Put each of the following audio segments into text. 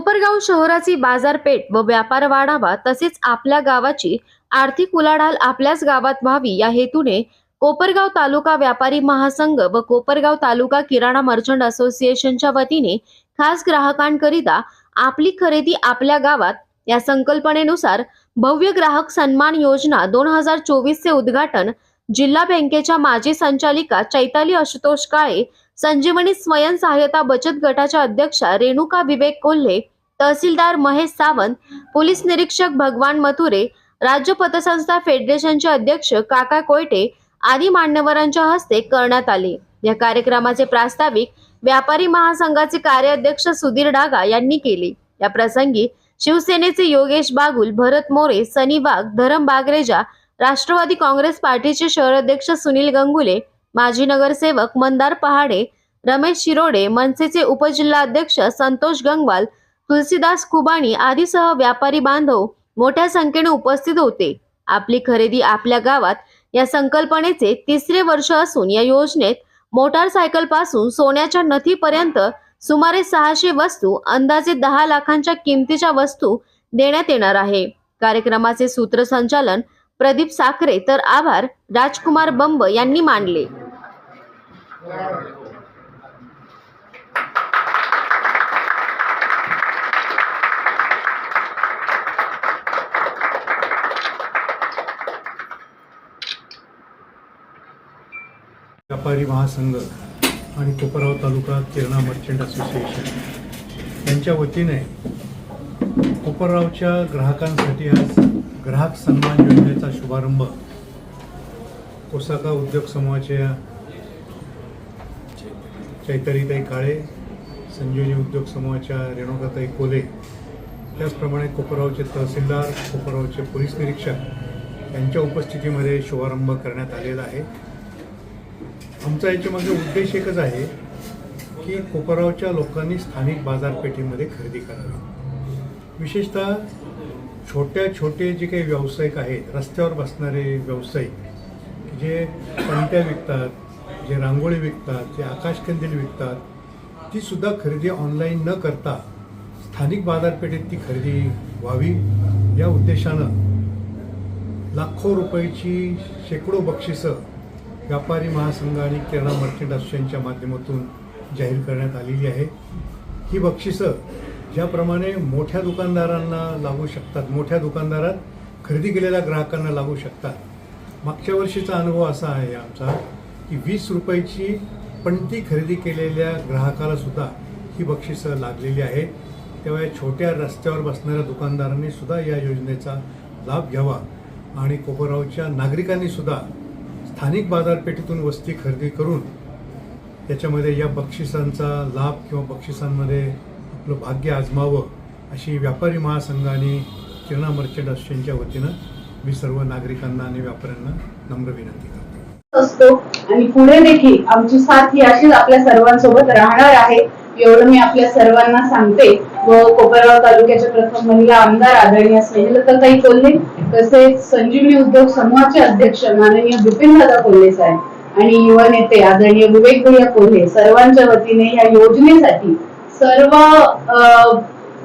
कोपरगाव शहराची बाजारपेठ व व्यापार वाढावा तसेच आपल्या गावाची आर्थिक उलाढाल आपल्याच गावात व्हावी या हेतूने कोपरगाव तालुका व्यापारी महासंघ व कोपरगाव तालुका किराणा मर्चंट असोसिएशनच्या वतीने खास ग्राहकांकरिता आपली खरेदी आपल्या गावात या संकल्पनेनुसार भव्य ग्राहक सन्मान योजना दोन हजार चोवीसचे उद्घाटन जिल्हा बँकेच्या माजी संचालिका चैताली आशुतोष काळे संजीवनी स्वयंसहाय्यता बचत गटाच्या अध्यक्षा रेणुका विवेक कोल्हे तहसीलदार महेश सावंत पोलीस निरीक्षक भगवान मथुरे राज्य पतसंस्था फेडरेशनचे अध्यक्ष काका कोयटे आदी मान्यवरांच्या हस्ते करण्यात आले. या कार्यक्रमाचे प्रास्ताविक व्यापारी महासंघाचे कार्याध्यक्ष सुधीर डागा यांनी केले. या प्रसंगी शिवसेनेचे योगेश बागुल भरत मोरे सनी वाघ धरम बागरेजा राष्ट्रवादी काँग्रेस पार्टीचे शहराध्यक्ष सुनील गंगुले माजी नगरसेवक मंदार पहाडे रमेश शिरोडे मनसेचे उपजिल्हाध्यक्ष संतोष गंगवाल तुलसीदास कुबाणी आदीसह व्यापारी बांधव मोठ्या संख्येने उपस्थित होते. आपली खरेदी आपल्या गावात या संकल्पनेचे तिसरे वर्ष असून या योजनेत मोटारसायकलपासून सोन्याच्या नथीपर्यंत सुमारे सहाशे वस्तू अंदाजे दहा लाखांच्या किमतीच्या वस्तू देण्यात येणार आहे. कार्यक्रमाचे सूत्रसंचालन प्रदीप साखरे तर आभार राजकुमार बंब यांनी मानले. व्यापारी महासंघ आणि कोपराव तालुका किरणा मर्चंट असोसिएशन यांच्या वतीने कोपरगावच्या ग्राहकांसाठी आज ग्राहक सन्मान योजनेचा शुभारंभ कोसाका उद्योग समूहाच्या चैतरीताई काळे संजीवनी उद्योग समूहाच्या रेणुकाताई कोले त्याचप्रमाणे कोपरगावचे तहसीलदार कोपरगावचे पोलीस निरीक्षक यांच्या उपस्थितीमध्ये शुभारंभ करण्यात आलेला आहे. आमचा याच्यामध्ये उद्देश एकच आहे की कोपरावच्या लोकांनी स्थानिक बाजारपेठेमध्ये खरेदी करावी. विशेषतः छोट्या छोटे जे काही व्यावसायिक आहेत रस्त्यावर बसणारे व्यावसायिक जे पंट्या विकतात जे रांगोळी विकतात जे आकाशकंदील विकतात ती सुद्धा खरेदी ऑनलाईन न करता स्थानिक बाजारपेठेत ती खरेदी व्हावी. या उद्देशानं लाखो रुपयाची शेकडो बक्षिसं व्यापारी महासंघ आणि किराणा मर्चंट असोसिएशनच्या माध्यमातून जाहीर करण्यात आलेली आहे. ही बक्षिसं ज्याप्रमाणे मोठ्या दुकानदारांना लागू शकतात मोठ्या दुकानदारात खरेदी केलेल्या ग्राहकांना लागू शकतात. मागच्या वर्षीचा अनुभव असा आहे आमचा. की वीस रुपयाची पणती खरेदी केलेल्या ग्राहकाला सुद्धा ही बक्षिसं लागलेली आहेत. तेव्हा या छोट्या रस्त्यावर बसणाऱ्या दुकानदारांनी सुद्धा या योजनेचा लाभ घ्यावा आणि कोपरगावच्या नागरिकांनी सुद्धा स्थानिक बाजारपेठेतून वस्ती खरेदी करून त्याच्यामध्ये या बक्षिसांचा लाभ किंवा बक्षिसांमध्ये आपलं भाग्य आजमावं अशी व्यापारी महासंघाने आणि किरणा मर्चंट असोसिएशनच्या वतीनं मी सर्व नागरिकांना आणि व्यापाऱ्यांना नम्र विनंती करतो. असतो. आणि पुढे देखील आमची साथ ही अशीच आपल्या सर्वांसोबत राहणार आहे. एवढं मी आपल्या सर्वांना सांगते. व कोपरगाव तालुक्याच्या प्रथम महिला आमदार आदरणीय स्नेहलताई कोल्हे तसेच संजीवनी उद्योग समूहाचे अध्यक्ष माननीय बिपिन दादा कोल्हे साहेब आणि युवा नेते आदरणीय विवेक भैया कोल्हे सर्वांच्या वतीने या योजनेसाठी सर्व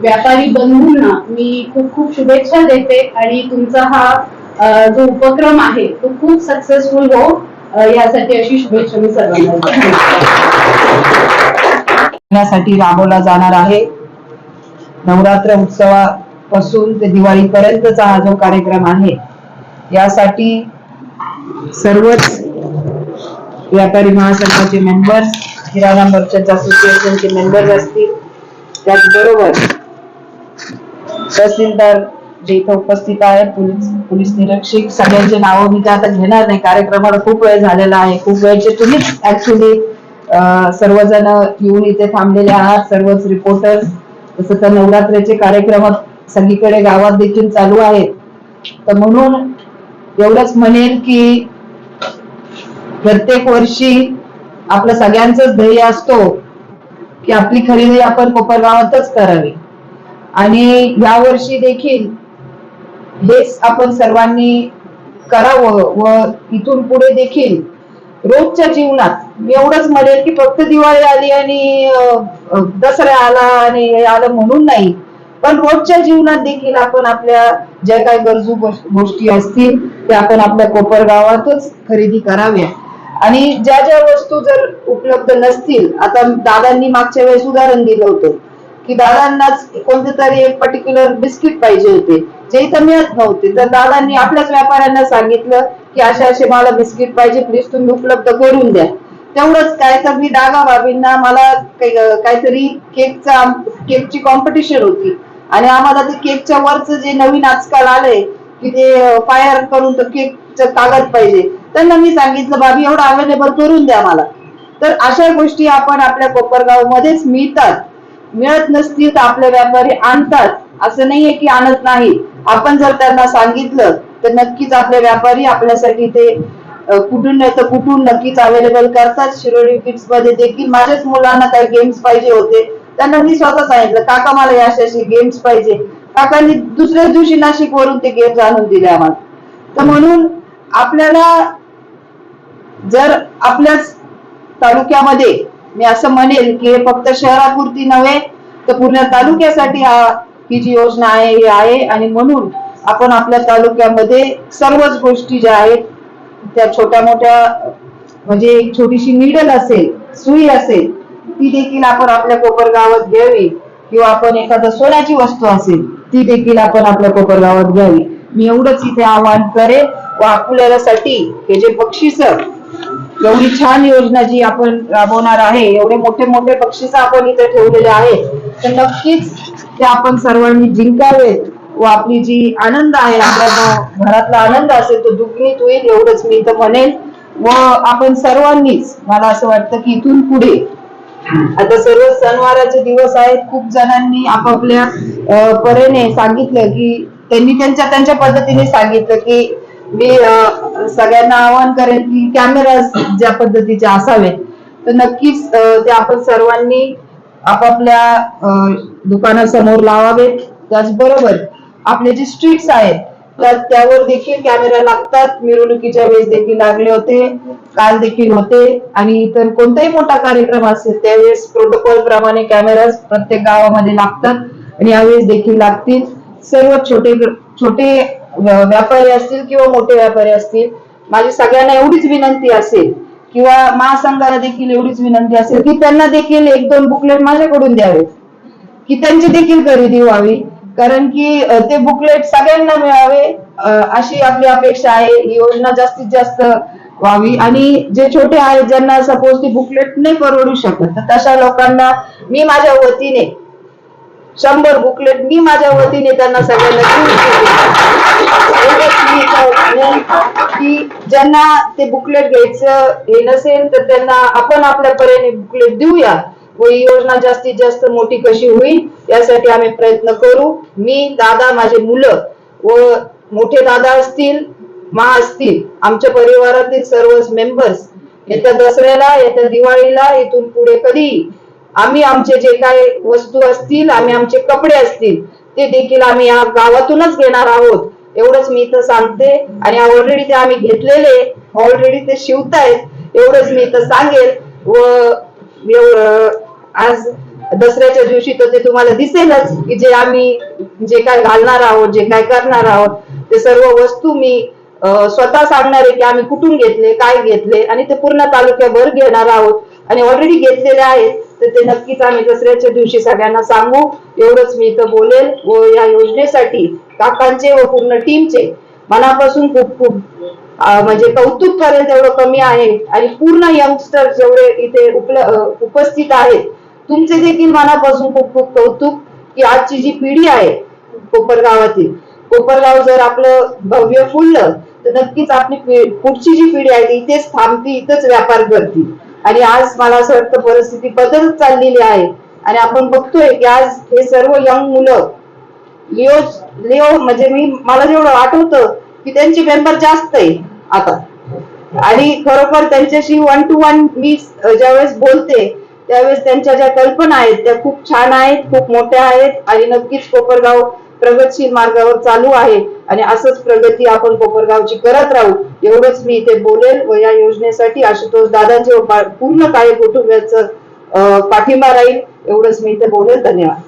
व्यापारी बंधूंना मी खूप खूप शुभेच्छा देते. आणि तुमचा हा जो उपक्रम आहे तो खूप सक्सेसफुल हो. यासाठी अशी शुभेच्छा मी सर्वांना राबवला जाणार आहे. नवरात्र उत्सवापासून ते दिवाळीपर्यंतचा हा जो कार्यक्रम आहे यासाठी सर्वच व्यापारी महासंघाचे मेंबर्स किराणा मर्चंट असोसिएशनचे मेंबर्स असतील. त्याचबरोबर तहसीलदार जे इथं उपस्थित आहे पोलीस पोलीस निरीक्षक सगळ्यांचे नावं मी त्या आता घेणार नाही कार्यक्रमाला खूप वेळ झालेला आहे खूप वेळचे तुम्हीच ऍक्च्युली सर्वजण येऊन इथे थांबलेले आहात सर्वच रिपोर्टर तसं तर नवरात्रीचे कार्यक्रम सगळीकडे गावात देखील चालू आहेत. तर म्हणून एवढंच म्हणेन की प्रत्येक वर्षी आपलं सगळ्यांचंच ध्येय असतो की आपली खरेदी आपण कोपरगावातच करावी. आणि या वर्षी देखील हेच आपण सर्वांनी करावं व इथून पुढे देखील रोजच्या जीवनात मी एवढंच म्हणेल की फक्त दिवाळी आली आणि दसरा आला आणि हे आलं म्हणून नाही. पण रोजच्या जीवनात देखील आपण आपल्या ज्या काही गरजू गोष्टी असतील त्या आपण आपल्या कोपर गावातच खरेदी कराव्या. आणि ज्या ज्या वस्तू जर उपलब्ध नसतील आता दादांनी मागच्या वेळेस उदाहरण दिलं होतं. की दादांनाच कोणते तरी एक पर्टिक्युलर बिस्किट पाहिजे होते. जे इथं मिळत नव्हते. तर दादांनी आपल्याच व्यापाऱ्यांना सांगितलं की अशा असे मला बिस्किट पाहिजे प्लीज तुम्ही उपलब्ध करून द्या. तेवढंच काय तर मी दागा बाबींना मला काहीतरी केकचा केकची कॉम्पिटिशन होती. आणि आम्हाला ते केकच्या वरच जे नवीन आजकाल आलंय की ते फायर करून तर केकचं कागद पाहिजे. त्यांना मी सांगितलं बाबी एवढं अवेलेबल करून द्या मला. तर अशा गोष्टी आपण आपल्या कोपरगाव मध्येच मिळतात. मिळत नसतील तर आपले व्यापारी आणतात. असं नाहीये की आणत नाही. आपण जर त्यांना सांगितलं तर नक्कीच आपले व्यापारी आपल्यासाठी ते कुठून नाही तर कुठून नक्कीच अवेलेबल करतात. शिरोडी किड्समध्ये देखील माझ्याच मुलांना काही गेम्स पाहिजे होते. त्यांना मी स्वतः सांगितलं काका मला या अशा गेम्स पाहिजे. काकांनी दुसऱ्याच दिवशी नाशिक वरून ते गेम्स आणून दिले आम्हाला. तर म्हणून आपल्याला जर आपल्याच तालुक्यामध्ये मी असं म्हणेल की हे फक्त शहरापुरती नव्हे तर पूर्ण तालुक्यासाठी हा ही जी योजना आहे ही आहे. आणि म्हणून आपण आपल्या तालुक्यामध्ये सर्वच गोष्टी ज्या आहेत त्या छोट्या मोठ्या म्हणजे एक छोटीशी निडल असेल सुई असेल ती देखील आपण आपल्या कोपरगावात घ्यावी. किंवा आपण एखादं सोन्याची वस्तू असेल ती देखील आपण आपल्या कोपरगावात घ्यावी. मी एवढंच इथे आवाहन करेन. व आपल्यासाठी हे जे बक्षीस एवढी छान योजना जी आपण राबवणार आहे एवढे मोठे मोठे बक्षिस आपण इथे ठेवलेले आहेत तर नक्कीच ते आपण सर्वांनी जिंकावेत व आपली जी आनंद आहे आपला घरातला आनंद असेल तो दुग्णित होईल एवढंच मी तर म्हणेन. व आपण सर्वांनीच मला असं वाटतं की इथून पुढे आता सर्व सणवाराचे दिवस आहेत खूप जणांनी आपापल्या परेने सांगितलं की त्यांनी त्यांच्या त्यांच्या पद्धतीने सांगितलं की मी सगळ्यांना आवाहन करेन की कॅमेरा ज्या पद्धतीचे असावेत. तर नक्कीच ते आपण सर्वांनी आपापल्या दुकानासमोर लावावेत. त्याचबरोबर आपले जे स्ट्रीट्स आहेत तर त्यावर देखील कॅमेरा लागतात. मिरवणुकीच्या वेळेस देखील लागले होते काल देखील होते. आणि इतर कोणताही मोठा कार्यक्रम असेल त्यावेळेस प्रोटोकॉल प्रमाणे कॅमेरा प्रत्येक गावामध्ये लागतात. आणि यावेळेस देखील लागतील. सर्व छोटे छोटे व्यापारी असतील किंवा मोठे व्यापारी असतील माझी सगळ्यांना एवढीच विनंती असेल किंवा महासंघाला देखील एवढीच विनंती असेल की त्यांना देखील एक दोन बुकलेट माझ्याकडून द्यावे की त्यांची देखील खरेदी व्हावी. कारण की ते बुकलेट सगळ्यांना मिळावे अशी आपली अपेक्षा आहे. ही योजना जास्तीत जास्त व्हावी. आणि जे छोटे आहेत ज्यांना सपोज ती बुकलेट नाही परवडू शकत तर तशा लोकांना मी माझ्या वतीने शंभर बुकलेट मी माझ्या वतीने त्यांना सगळ्यांना की ज्यांना ते बुकलेट घ्यायचं हे नसेल तर त्यांना आपण आपल्या पर्याने बुकलेट देऊया. व ही योजना जास्तीत जास्त मोठी कशी होईल यासाठी आम्ही प्रयत्न करू. मी दादा माझे मुलं व मोठे दादा असतील मा असतील आमच्या परिवारातील सर्वच मेंबर्स येत्या दसऱ्याला येत्या दिवाळीला इथून पुढे कधी आम्ही आमचे जे काय वस्तू असतील आम्ही आमचे कपडे असतील ते देखील आम्ही या गावातूनच घेणार आहोत. एवढंच मी इथं सांगते आणि ऑलरेडी ते आम्ही घेतलेले ऑलरेडी ते शिवतायत. एवढंच मी इथं सांगेल. व आज दसऱ्याच्या दिवशी तर ते तुम्हाला दिसेलच की जे आम्ही जे काय घालणार आहोत जे काय करणार आहोत ते सर्व वस्तू मी स्वतः सांगणार आहे की आम्ही कुठून घेतले काय घेतले आणि ते पूर्ण तालुक्याभर घेणार आहोत. आणि ऑलरेडी घेतलेले आहेत. तर ते नक्कीच आम्ही दसऱ्याच्या दिवशी सगळ्यांना सांगू एवढंच मी इथं बोलेल. व या योजनेसाठी काकांचे व पूर्ण टीमचे मनापासून खूप खूप म्हणजे कौतुक करेल तेवढं कमी आहे. आणि पूर्ण यंगस्टर जेवढे इथे उपस्थित आहेत तुमचे देखील मनापासून खूप खूप कौतुक की आजची जी पिढी आहे कोपरगावातील कोपरगाव जर आपलं भव्य फुललं तर नक्कीच आपली पुढची जी पिढी आहे ती इथेच थांबती इथंच व्यापार करतील आणि आज मला असं वाटतं परिस्थिती बदलत चाललेली आहे. आणि आपण बघतोय की आज हे सर्व यंग मुलं लिओ लिओ म्हणजे मी मला जेवढं आठवतं की त्यांची मेंबर जास्त आहे आता. आणि खरोखर त्यांच्याशी वन टू वन मी ज्यावेळेस बोलते त्यावेळेस त्यांच्या ज्या कल्पना आहेत त्या खूप छान आहेत खूप मोठ्या आहेत आणि नक्कीच कोपरगाव प्रगतशील मार्गावर चालू आहे. आणि असंच प्रगती आपण कोपरगावची करत राहू एवढंच मी इथे बोलेल व या योजनेसाठी आशुतोष दादांचे पूर्ण काय कुटुंबाचं पाठिंबा राहील एवढंच मी इथे बोलेल. धन्यवाद.